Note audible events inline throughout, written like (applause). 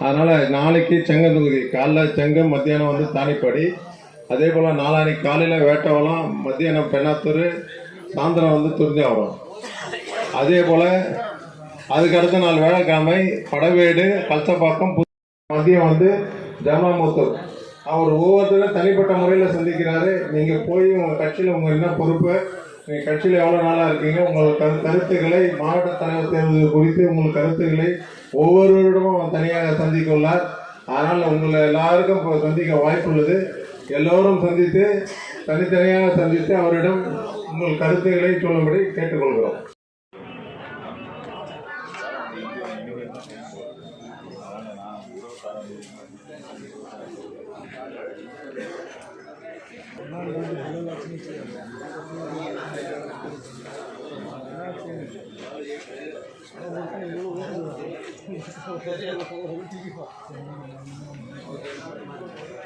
அதனால் நாளைக்கு செங்கம் தொகுதி. காலைல செங்கம் மத்தியானம் வந்து தானிப்படி அதே போல் நாளானைக்கு காலையில் வேட்டவலம் மத்தியானம் பெண்ணாத்தூர் சாயந்தரம் வந்து துரிஞ்சாவரம் அதே போல் அதுக்கு அடுத்த நாள் வேலைக்கிழமை படவேடு கல்சப்பாக்கம் மதியம் வந்து ஜமாமுத்தூர் அவர் ஒவ்வொருத்தரும் தனிப்பட்ட முறையில் சந்திக்கிறாரு. நீங்கள் போய் உங்கள் கட்சியில் உங்கள் என்ன பொறுப்பு நீங்கள் கட்சியில் எவ்வளோ நாளாக இருக்கீங்க உங்கள் கரு கருத்துக்களை மாவட்ட தலைவர் தேர்தல் குறித்து உங்கள் கருத்துக்களை ஒவ்வொருவரிடமும் தனியாக சந்திக்க உள்ளார். அதனால் உங்களை எல்லாருக்கும் இப்போ சந்திக்க வாய்ப்புள்ளது எல்லோரும் சந்தித்து தனித்தனியாக சந்தித்து அவரிடம் உங்கள் கருத்துக்களை சொல்லும்படி கேட்டுக்கொள்கிறோம்.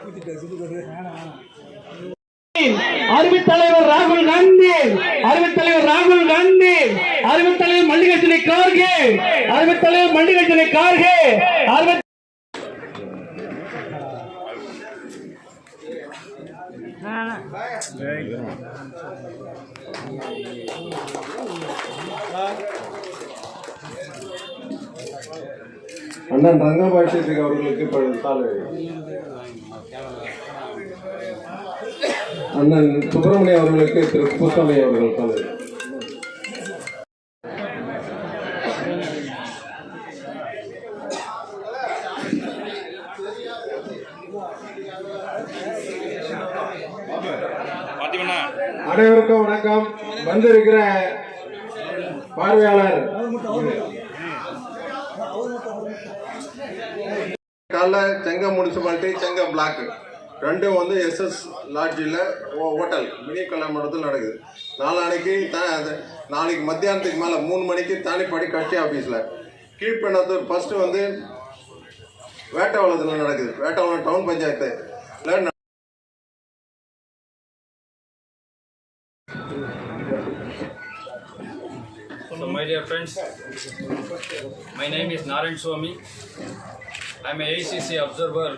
அறிவித் அறிவித்தலைவர் ராகுல் காந்தி அறிவித்தலைவர் ராகுல் காந்தி அறிவித்தலைவர் மல்லிகார்ஜுனை கார்கே அறிவித்தலைவர் மல்லிகார்ஜுனை கார்கே அறிவித்த அண்ணன் ரங்கபாட்சி அவர்களுக்கு இப்பொழுது அண்ணன் சுப்பிரமணிய அவர்களுக்கு திரு குப்புசாமி அவர்கள் சாலை அனைவருக்கும் வணக்கம். வந்திருக்கிற பார்வையாளர். காலைல செங்கம் முனிசிபாலிட்டி செங்கம் பிளாக் ரெண்டும் வந்து எஸ்எஸ் லாட்ஜில் ஹோட்டல் மினி கல்யாணத்தில் நடக்குது. நாளானைக்கு த நாளைக்கு மத்தியானத்துக்கு மேலே மூணு மணிக்கு தானிப்பாடி கட்சி ஆஃபீஸில் கீழ்பெண்ணத்தூர் ஃபஸ்ட்டு வந்து வேட்டவளத்தில் நடக்குது. Vettavalam town panchayat. So, my dear friends, my name is Narayan Swami. I am a ACC observer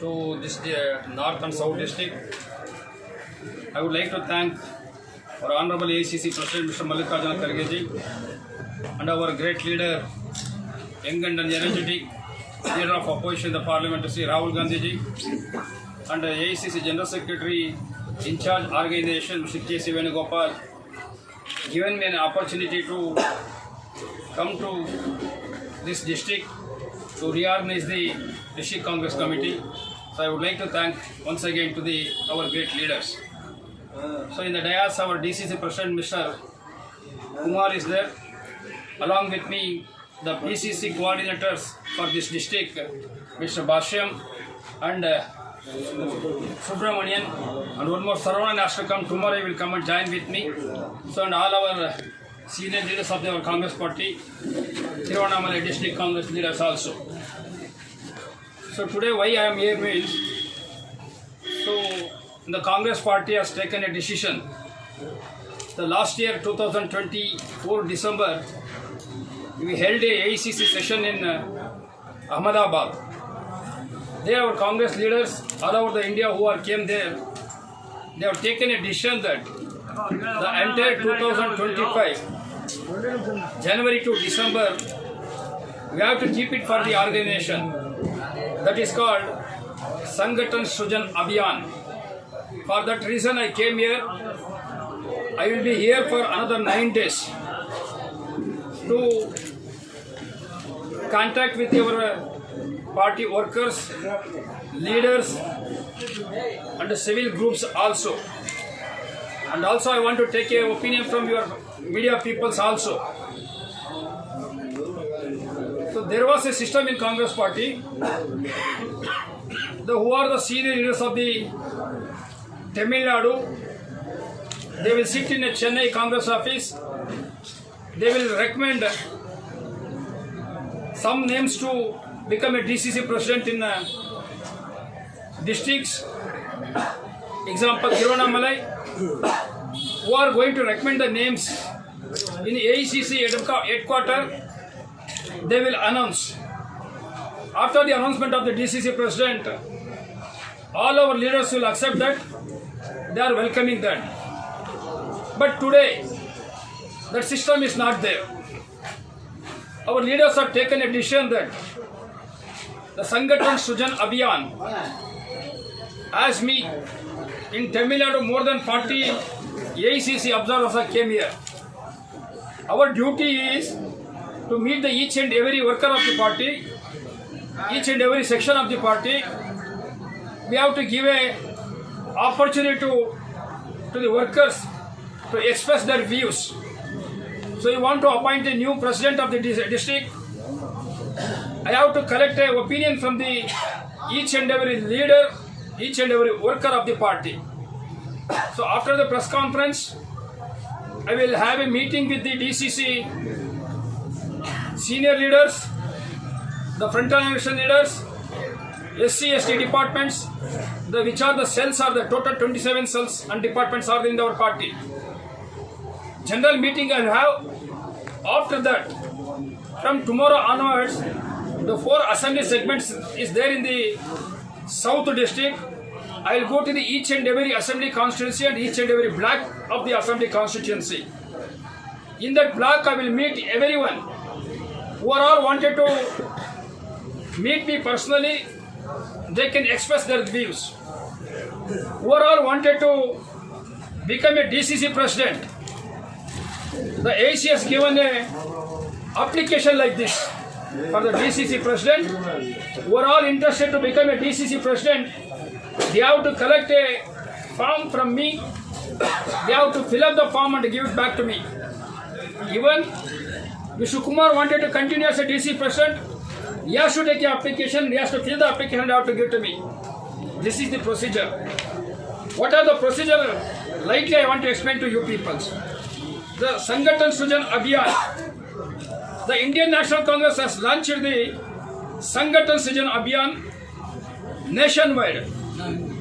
to this uh, North and South district. I would like to thank our Honorable ACC President Mr. Mallikarjuna Kharge ji and our great leader, young and energetic leader of opposition in the parliament, Sri Rahul Gandhi ji, and the ACC General Secretary in charge organization, Mr. K.C. Venugopal, given me an opportunity to come to this district to reorganize the district congress committee so i would like to thank once again to the our great leaders so in the dais our dcc president mr kumar is there along with me the pcc coordinators for this district mr bashyam and uh, Subramanian and one more Saravanan has to come tomorrow. He will come and join with me. So and all our senior leaders of our Congress party, Tiruvannamalai district Congress leaders also. So today why I am here means, so the Congress party has taken a decision. The last year 2024 December, we held a AICC session in uh, Ahmedabad. There our Congress leaders all over the India who are came there, they have taken a decision that the entire 2025, January to December, we have to keep it for the organization. That is called Sangatan Sujan Abhiyan. For that reason I came here. I will be here for another nine days to contact with your party workers, leaders, and civil groups also. And also, I want to take a opinion from your media peoples also. So there was a system in Congress Party. The who are the senior leaders of the Tamil Nadu they will sit in a Chennai Congress office. They will recommend some names to become a DCC president in uh, districts. Example, Tiruvannamalai, who are going to recommend the names in AECC headqu- headquarter. They will announce. After the announcement of the DCC president, all our leaders will accept that. They are welcoming that. But today, that system is not there. Our leaders have taken a decision that the Sangathan Sujan Abhiyan as me in Tamil Nadu more than 40 AICC observers came here. Our duty is to meet the each and every worker of the party, each and every section of the party. We have to give a opportunity to, to the workers to express their views. So you want to appoint a new president of the district. I have to collect a opinion from the each and every leader, each and every worker of the party. So after the press conference, I will have a meeting with the DCC senior leaders, the frontline election leaders, SC, ST departments, the which are the cells are the total 27 cells and departments are in our party. General meeting will have. After that, from tomorrow onwards, the four assembly segments is there in the south district. I will go to the each and every assembly constituency and each and every block of the assembly constituency. In that block, I will meet everyone who are all wanted to meet me personally. They can express their views. Who are all wanted to become a DCC president. The AC has given a application like this for the DCC president. Who are all interested to become a DCC president, they have to collect a form from me. They have to fill up the form and give it back to me. Even Vishnu Kumar wanted to continue as a DC president, he has to take the application, he has to fill the application and have to give to me. This is the procedure. What are the procedure? Lightly I want to explain to you people. The Sangathan Sujan Abhiyan. The Indian National Congress has launched the Sangathan Sujan Abhiyan nationwide.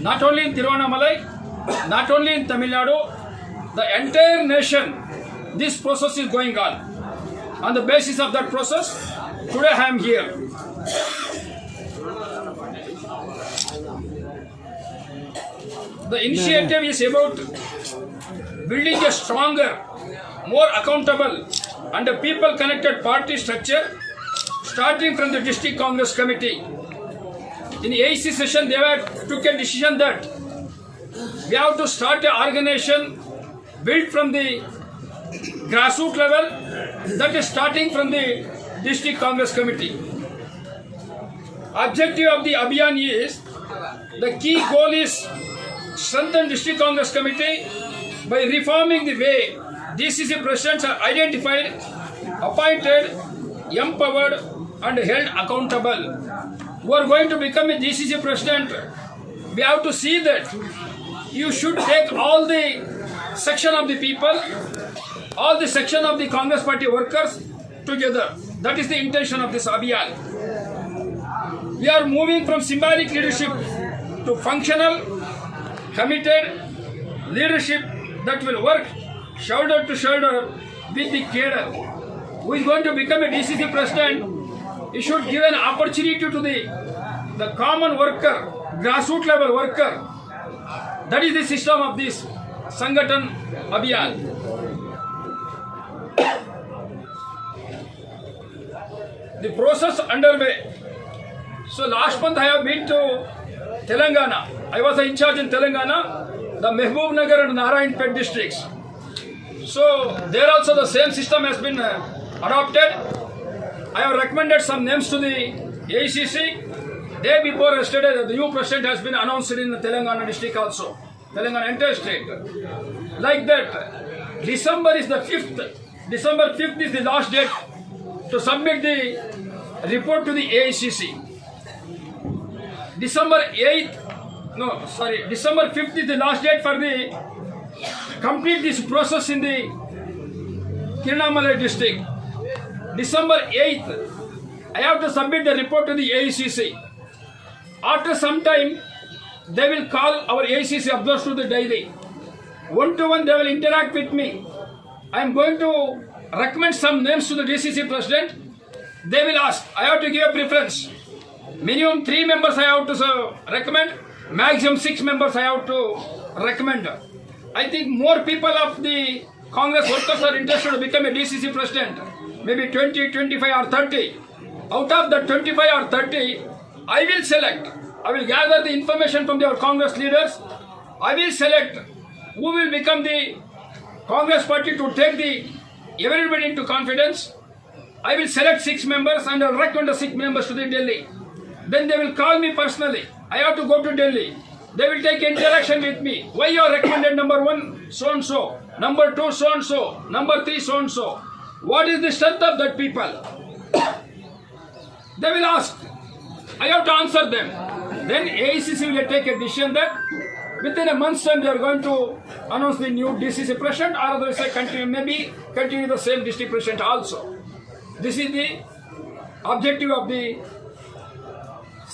Not only in Tiruvannamalai, not only in Tamil Nadu, the entire nation, this process is going on. On the basis of that process, today I am here. The initiative is about building a stronger, more accountable, and a people connected party structure starting from the district congress committee. In the AC session, they were, took a decision that we have to start an organization built from the grassroots level, that is starting from the district congress committee. Objective of the Abhiyan is the key goal is strengthen district congress committee by reforming the way DCC presidents are identified, appointed, empowered, and held accountable. Who are going to become a DCC president? We have to see that you should take all the section of the people, all the section of the Congress party workers together. That is the intention of this Abhiyan. We are moving from symbolic leadership to functional, committed leadership that will work shoulder to shoulder with the cadre. Who is going to become a DCC president? He should give an opportunity to the, the common worker, grassroots level worker. That is the system of this Sangathan Abhiyan. The process underway. So last month I have been to Telangana. I was in charge in Telangana, the Mehboob Nagar and Narayanpet districts. So there also the same system has been uh, adopted. I have recommended some names to the ACC. Day before yesterday, the new president has been announced in the Telangana district also. Telangana entire state. Like that, December is the 5th. December 5th is the last date to submit the report to the AICC. December 8th, no, sorry, December 5th is the last date for the complete this process in the Tirunelveli district. December 8th, I have to submit the report to the AICC. After some time, they will call our AICC observers to the daily. One to one, they will interact with me. I am going to recommend some names to the DCC president. They will ask. I have to give a preference. Minimum three members I have to recommend. Maximum six members I have to recommend. I think more people of the Congress workers are interested to become a DCC president. Maybe 20, 25 or 30. Out of the 25 or 30, I will select. I will gather the information from our Congress leaders. I will select who will become the Congress party to take the everybody into confidence. I will select six members and I will recommend the six members to the Delhi. Then they will call me personally. I have to go to Delhi. They will take interaction with me. Why you are recommended number one, so and so. Number two, so and so. Number three, so and so. What is the strength of that people? they will ask. I have to answer them. Then AICC will take a decision that within a month's time they are going to announce the new DCC president or otherwise I continue, maybe continue the same district president also. This is the objective of the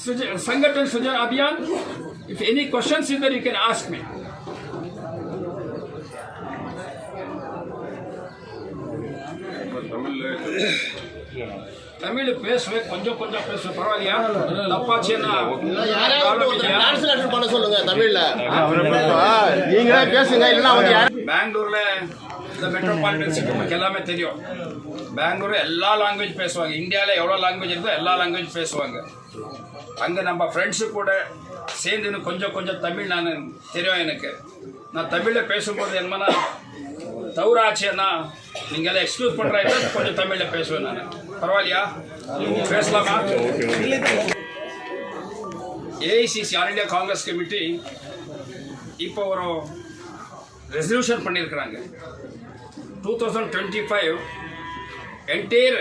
Suja- Sangathan Sujan Abhiyan. If any questions is there, you can ask me. (coughs) Tamil பேசுவேன் கொஞ்சம் கொஞ்சம் பேசுவேன் பரவாயில்லையா? தப்பாச்சுன்னா பண்ண சொல்லுங்க தமிழ்ல. நீங்க பேசுங்க இல்லைன்னா அவங்க யாரும் பெங்களூர்ல இந்த மெட்ரோபாலிட்டன் சிட்டி எல்லாமே தெரியும். பெங்களூர் எல்லா லாங்குவேஜ் பேசுவாங்க. இந்தியாவில் எவ்வளோ லாங்குவேஜ் இருக்கோ எல்லா லாங்குவேஜ் பேசுவாங்க. அங்கே நம்ம ஃப்ரெண்ட்ஸு கூட சேர்ந்து கொஞ்சம் கொஞ்சம் தமிழ் நான் தெரியும் எனக்கு. நான் தமிழில் பேசும்போது என்னன்னா தவறாச்சுன்னா நீங்கள் எல்லாம் எக்ஸ்கியூஸ் பண்ணுறாங்க கொஞ்சம் தமிழில் பேசுவேன் நான். பரவாயில்லையா? பேசலாமா? AICC all India Congress committee இப்போ ஒரு ரெசல்யூஷன் பண்ணியிருக்கிறாங்க. Two thousand twenty five entire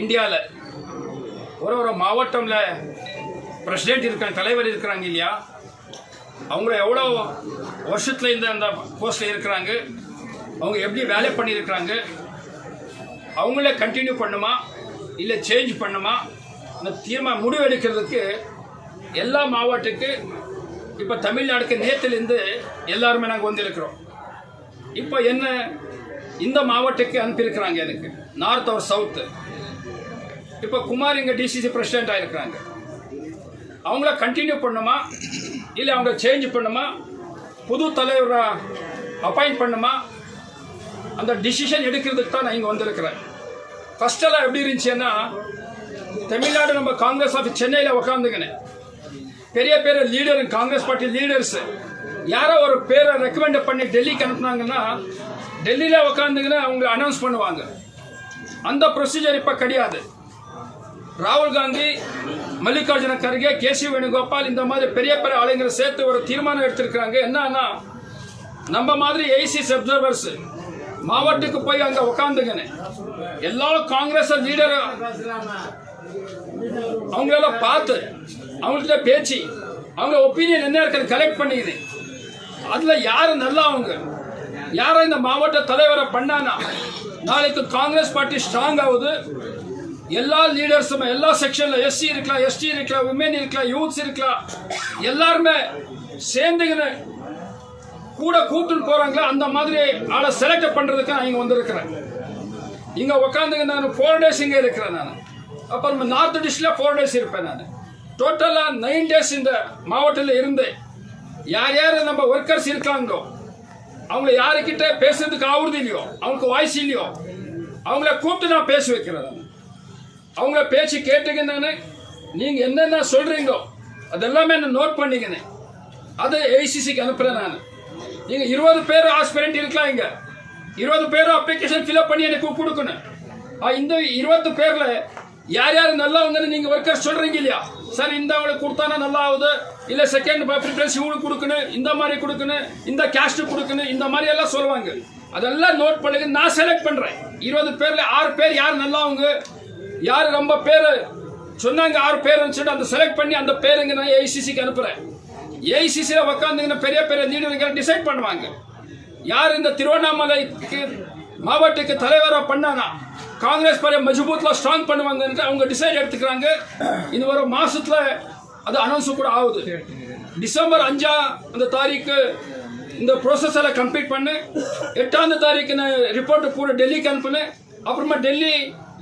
இந்தியாவில் ஒரு ஒரு மாவட்டமில் பிரசிடென்ட் இருக்காங்க தலைவர் இருக்கிறாங்க இல்லையா? அவங்க எவ்வளோ வருஷத்துல இந்த அந்த போஸ்ட்டில் இருக்கிறாங்க? அவங்க எப்படி வேலை பண்ணியிருக்கிறாங்க? அவங்களே கண்டினியூ பண்ணுமா? இல்லை சேஞ்ச் பண்ணுமா? இந்த தீர்மானம் முடிவு எடுக்கிறதுக்கு எல்லா மாவட்டத்துக்கு இப்போ தமிழ்நாடுக்கு நேற்றுலேருந்து எல்லாருமே நாங்கள் வந்திருக்கிறோம். இப்போ என்ன இந்த மாவட்டத்துக்கு அனுப்பியிருக்கிறாங்க எனக்கு. நார்த் ஆர் சவுத்து இப்போ குமார் இங்கே டிசிசி பிரசிடென்ட் ஆகிருக்கிறாங்க அவங்கள கண்டினியூ பண்ணுமா? இல்லை அவங்க சேஞ்ச் பண்ணுமா? புது தலைவரை அப்பாயிண்ட் பண்ணுமா? அந்த டிசிஷன் எடுக்கிறதுக்கு தான் நான் இங்கே வந்திருக்கிறேன். ஃபஸ்ட்டெல்லாம் எப்படி இருந்துச்சுன்னா தமிழ்நாடு நம்ம காங்கிரஸ் ஆஃபீஸ் சென்னையில் உக்காந்துக்கினேன். பெரிய பெரிய லீடர் காங்கிரஸ் பார்ட்டி லீடர்ஸ் யாரோ ஒரு பேரை ரெக்கமெண்ட் பண்ணி டெல்லிக்கு அனுப்புனாங்கன்னா டெல்லியில் உக்காந்துக்கின்னு அவங்க அனௌன்ஸ் பண்ணுவாங்க. அந்த ப்ரொசீஜர் இப்போ கிடையாது. ராகுல் காந்தி மல்லிகார்ஜுன கர்கே கேசி வேணுகோபால் இந்த மாதிரி பெரிய பெரிய ஆளுங்களை சேர்த்து ஒரு தீர்மானம் எடுத்திருக்கிறாங்க. என்னன்னா நம்ம மாதிரி ஐசிஎஸ் அப்சர்வர்ஸ் மாவட்டத்துக்கு போய் அங்கே உக்காந்துங்கன்னு எல்லா காங்கிரஸ் லீடர் அவங்களெல்லாம் பார்த்து அவங்கள்ட்ட பேச்சு அவங்க ஒப்பீனியன் என்ன இருக்கிறது கலெக்ட் பண்ணிக்குது அதில் யார் நல்லா அவங்க? யாரை இந்த மாவட்ட தலைவரை பண்ணானா? நாளைக்கு காங்கிரஸ் பார்ட்டி ஸ்ட்ராங் ஆகுது. எல்லா லீடர்ஸும் எல்லா செக்ஷன்ல எஸ்சி இருக்கலாம் எஸ்டி இருக்கலாம் உமன் இருக்கலாம் யூத்ஸ் இருக்கலாம் எல்லாருமே சேர்ந்துக்கின்னு கூட கூட்டுன்னு போகிறாங்களோ அந்த மாதிரி ஆளை செலக்ட் பண்றதுக்கு நான் இங்க வந்திருக்கிறேன். இங்க உட்காந்துங்க நான் ஃபோர் டேஸ் இங்க இருக்கிறேன் நான். அப்புறம் நார்த் டிஸ்ட்ரிக்ட்ல ஃபோர் டேஸ் இருப்பேன் நான். டோட்டலா நைன் டேஸ் இந்த மாவட்டத்தில் இருந்து யார் யார் நம்ம ஒர்க்கர்ஸ் இருக்காங்களோ அவங்க யாருக்கிட்ட பேசுறதுக்கு ஆகுறது இல்லையோ அவங்களுக்கு வாய்ஸ் இல்லையோ அவங்கள கூப்பிட்டு நான் பேச வைக்கிறேன் நான். அவங்கள பேச்சு கேட்டுங்க நான். என்னென்ன சொல்கிறீங்களோ அதெல்லாமே நான் நோட் பண்ணிக்கினேன் அதை ஏசிசிக்கு அனுப்புகிறேன் நான். நீங்க இருபது பேர் ஆஸ்பிரண்ட் இருக்கலாம் இங்க. இருபது பேரும் அப்ளிகேஷன் ஃபில்அப் பண்ணி எனக்கு கொடுக்கணும். இந்த இருபது பேர்ல யார் யார் நல்லவங்கன்னு நீங்க ஒர்க்கர்ஸ் சொல்றீங்க இல்லையா? சார் இந்த அவளுக்கு கொடுத்தானா நல்லா ஆகுது. இல்ல செகண்ட் ப்ரிஃபரன்ஸ் இவனுக்கு கொடுக்கணும். இந்த மாதிரி கொடுக்கணும். இந்த கேஸ்ட் கொடுக்கணும். இந்த மாதிரி எல்லாம் சொல்லுவாங்க. அதெல்லாம் நோட் பண்ணுங்க. நான் செலக்ட் பண்றேன். இருபது பேர்ல ஆறு பேர் யார் நல்லவங்க யார் ரொம்ப பேர்? சொன்னாங்க ஆறு பேர் சொல்லிட்டு அந்த செலக்ட் பண்ணி அந்த பேருங்க நான் ஏசிசிக்கு அனுப்புறேன். ஏஐசிசியில் உக்காந்துங்கன்னா பெரிய பெரிய லீடர்கள் டிசைட் பண்ணுவாங்க. யார் இந்த திருவண்ணாமலைக்கு மாவட்டத்துக்கு தலைவராக பண்ணானா காங்கிரஸ் பழைய மஜ்பூத்தில் ஸ்ட்ராங் பண்ணுவாங்கன்ட்டு அவங்க டிசைட் எடுத்துக்கிறாங்க. இந்த ஒரு மாதத்தில் அது அனௌன்ஸும் கூட ஆகுது. டிசம்பர் அஞ்சா அந்த தாரீக்கு இந்த ப்ரோசஸ் எல்லாம் கம்ப்ளீட் பண்ணு. எட்டாம் தாரீக்கு நான் ரிப்போர்ட்டு கூட டெல்லிக்கு அனுப்புனேன் அப்புறமா டெல்லி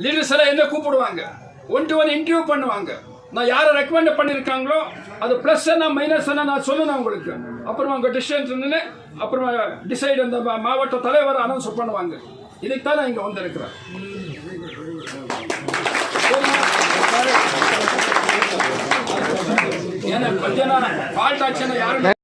லீடர்ஸ் எல்லாம் என்ன கூப்பிடுவாங்க? ஒன் டு ஒன் இன்டர்வியூ பண்ணுவாங்க. நான் யாரை ரெக்கமெண்ட் பண்ணியிருக்காங்களோ அது ப்ளஸ் என்ன மைனஸ் என்ன நான் சொல்லணும் உங்களுக்கு அப்புறமா அவங்க டிசிஷன் இருந்துன்னு அப்புறமா டிசைட் அந்த மா- மாவட்ட தலைவர் அனௌன்ஸ் பண்ணுவாங்க. இதுக்கு தான் நான் இங்கே வந்திருக்கிறேன். ஏன்னா மத்தியானம் ஃபால்ட் ஆச்சுன்னா யாரும்